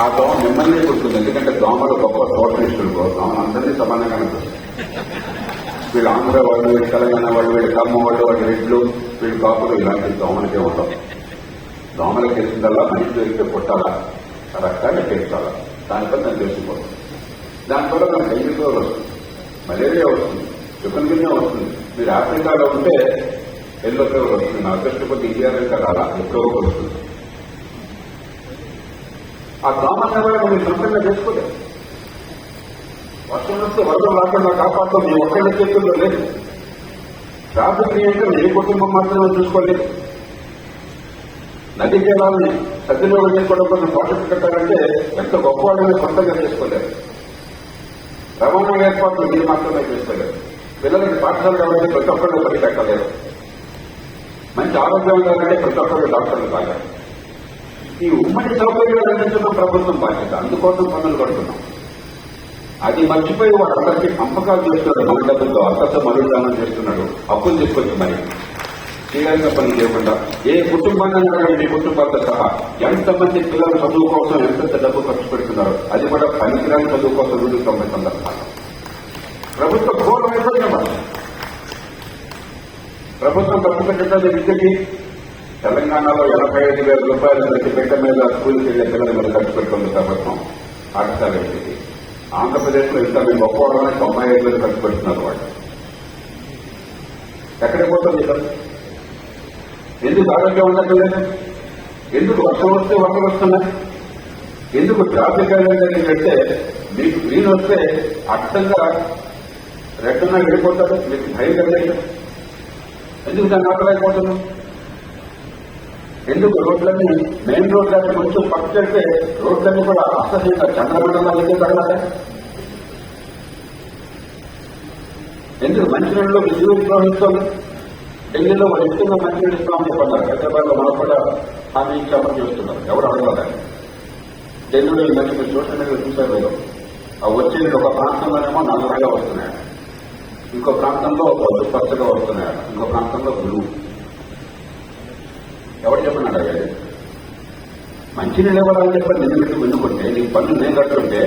ఆ దోమ మిమ్మల్ని కుడుతుంది. ఎందుకంటే దోమలు గొప్ప తోటనిష్ఠులు దోమ అందరినీ సమానంగా అనిపిస్తుంది వీళ్ళు ఆంధ్ర వాళ్ళు వీళ్ళు తెలంగాణ వాళ్ళు వీళ్ళు కర్మ వాళ్ళు వాళ్ళు రెడ్లు వీళ్ళు కాపులు ఇలాంటి దోమలకే ఉండవు దోమలు తెలిసిందల్లా మనిషి దొరికితే పుట్టాలా? రక్తాన్ని పెంచాలా దానిపై నేను తెలిసిపోతుంది దానివల్ల మనకు డెంగ్యూ ఫీవర్ వస్తుంది. మలేరియా వస్తుంది. చికెన్ గిన్నె వస్తుంది. మీరు ఆఫ్రికాలో ఉంటే ఎల్లో ఫీవర్ వస్తుంది. నా అదృష్టపతి ఇండియాలో కదా రాలా? ఎప్పుడో వస్తుంది. ఆ దోమ నివారణ మీరు సొంతంగా చేసుకోలేదు వర్షం వస్తే వరద రాకుండా కాపాడటం మీ ఒక్కళ్ళ చేతుల్లో లేదు. ట్రాఫిక్ నియంత్రణ ఏ కుటుంబం మాత్రమే చూసుకోలేదు. నదీ జలాన్ని సద్వినియోగం చేసుకోవడం కోసం ప్రాజెక్టు కట్టారంటే ఎంత గొప్ప వాళ్ళని సొంతంగా చేసుకోలేదు రవాణా ఏర్పాట్లు మీరు మాత్రమే చేసుకోలేదు పిల్లలకి పాఠశాల కావాలంటే ప్రతి ఒక్కళ్ళు పని పెట్టలేరు. మంచి ఆరోగ్యం కావాలంటే ప్రతి ఒక్కళ్ళు డాక్టర్లు కాగారు ఈ ఉమ్మడి సౌకర్యాలు అందించడం ప్రభుత్వం బాధ్యత. అందుకోసం పనులు కడుతున్నాం. అది మర్చిపోయి వాళ్ళందరికీ పంపకాలు చేస్తున్నాడు మన డబ్బులతో అర్థత మరుదానం చేస్తున్నాడు. అప్పులు తీసుకొచ్చి మరి. చేయాల్సిన పని లేకుండా ఏ కుటుంబాన్ని అడగండి మీ కుటుంబాలతో సహా ఎంతమంది పిల్లల చదువు కోసం ఎంతెంత డబ్బు ఖర్చు పెడుతున్నారు అది కూడా పనికిరాని చదువు కోసం రెండు తొంభై సందర్భాలు. ప్రభుత్వ ఘోర వైఫల్యం ప్రభుత్వం ఖర్చు పెట్టడం విద్యకి తెలంగాణలో ఎనభై ఐదు వేల రూపాయలు ప్రతి బిడ్డ మీద స్కూల్కి వెళ్ళే పిల్లలు మీద ఖర్చు పెడుతుంది ప్రభుత్వం. పాఠశాల విద్యకి ఆంధ్రప్రదేశ్లో ఇంత మేము గొప్పవాళ్ళని తొంభై ఐదు వేలు ఖర్చు పెడుతున్నారు వాళ్ళు. ఎక్కడికి పోతుంది ఇక్కడ ఎందుకు ఆరోగ్యం ఉండట్లేదు? ఎందుకు వర్షం వస్తే వర్షాలు వస్తున్నాయి ఎందుకు ట్రాఫిక్ అనేది పెడితే మీకు గ్రీన్ వస్తే అర్థంగా రెడ్డున్నా వెళ్ళిపోతారు. మీకు భయం కలిగేది ఎందుకు దాన్ని ఆపలేకపోతున్నాం ఎందుకు రోడ్లన్నీ మెయిన్ రోడ్లన్నీ కొంచెం పక్కకెళ్తే రోడ్లన్నీ కూడా అస్తహీనంగా చంద్రమండలంలో ఎందుకు తగలాలి? ఎందుకు మంచినీళ్ళలో విద్యుత్ ప్రవహిస్తుంది ఢిల్లీలో వాళ్ళు ఇస్తున్న మంచినీళ్ళు ఇస్తామని చెప్పన్నారు. హైదరాబాద్లో మనం కూడా హామీ ఇచ్చామని చూస్తున్నారు ఎవరు అడగలేదు ఢిల్లీలో ఈ మధ్య మీరు సోషల్ మీడియా చూసారు లేదు ఆ వచ్చేది ఒక ప్రాంతంలోనేమో నల్లగా వస్తున్నాయి. ఇంకో ప్రాంతంలో పచ్చగా వస్తున్నాయి. ఇంకో ప్రాంతంలో బ్లూ. ఎవరు చెప్పండి అదే మంచినీళ్ళు ఇవ్వాలని చెప్పి నిన్ను పెట్టి వెన్నుకుంటే నీకు పన్ను నేను కట్టుంటే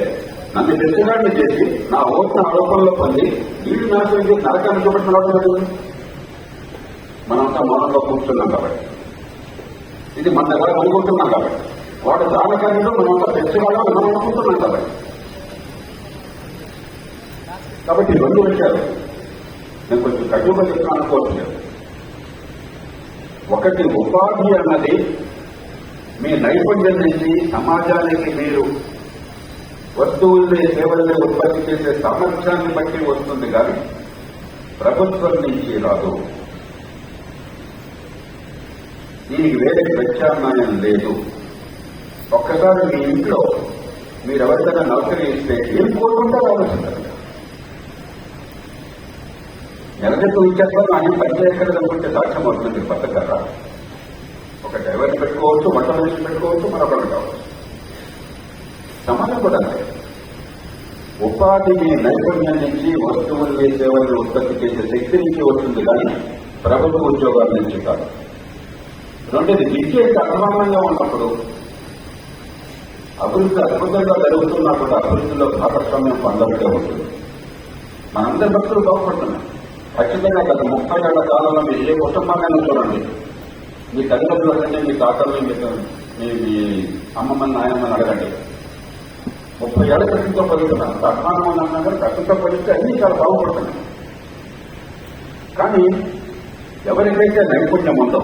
నన్ను తెచ్చగాడిని చేసి నా ఓట్ల ఆరోపణలో పొంది నీళ్ళు నాశనం చేసి నరకాన్ని చూపెట్టడం మనంతా మౌనంలో కూర్చున్నాం కాబట్టి. ఇది మన దగ్గర అనుకుంటున్నాం కాబట్టి. వాడు దానకార్యంలో మనంతా తెచ్చేవాళ్ళం మనం అనుకుంటున్నాం కాబట్టి. కాబట్టి రెండు విషయాలు నేను కొంచెం కట్టుబడి చెప్తాను అనుకోవట్లేదు. ఒకటి ఉపాధి అన్నది మీ నైపుణ్యం నుంచి సమాజానికి మీరు వస్తువుల్ని సేవల్ని ఉత్పత్తి చేసే సామర్థ్యాన్ని బట్టి వస్తుంది కానీ ప్రభుత్వం నుంచి రాదు. దీనికి వేరే ప్రత్యామ్నాయం లేదు. ఒక్కసారి మీ ఇంట్లో మీరు ఎవరికైనా నౌకరీ ఇస్తే ఏం కోరుకుంటారో ఆలోచించారు ఎలాగైతే ఉంచేస్తారో ఆయన పనిచేయక్కర్లేదు అనుకుంటే సాక్ష్యం అవుతుంది పద్ధతి ఒక డ్రైవర్ని పెట్టుకోవచ్చు వంట మనిషి పెట్టుకోవచ్చు మరొకరు కావచ్చు. సమాజం కూడా అంతే. ఉపాధి నైపుణ్యం నుంచి వస్తువుల్ని సేవల్ని ఉత్పత్తి చేసే శక్తి నుంచి వస్తుంది కానీ ప్రభుత్వ ఉద్యోగాల నుంచి కాదు. రెండోది విద్య ఇంత ఉన్నప్పుడు అభివృద్ధి అద్భుతంగా జరుగుతున్నప్పుడు అభివృద్ధిలో భాగస్వామ్యం పొందబట్టే ఉంటుంది. మనందరి భక్తులు బాగుపడుతున్నాం ఖచ్చితంగా గత ముప్పై ఏళ్ళ కాలంలో మీరు ఏ కుటుంబాన్ని చూడండి. మీ తల్లిదండ్రులు అంటే మీ తాతల్ని మీ మీ మీ అమ్మమ్మని నాయనమ్మని అడగండి. ముప్పై ఏళ్ళ క్రితంతో పలుకుతున్నాను అభిమానం అన్నా కానీ క్రితంతో పడితే అన్ని చాలా బాగుపడుతున్నాయి. కానీ ఎవరికైతే నైపుణ్యం ఉందో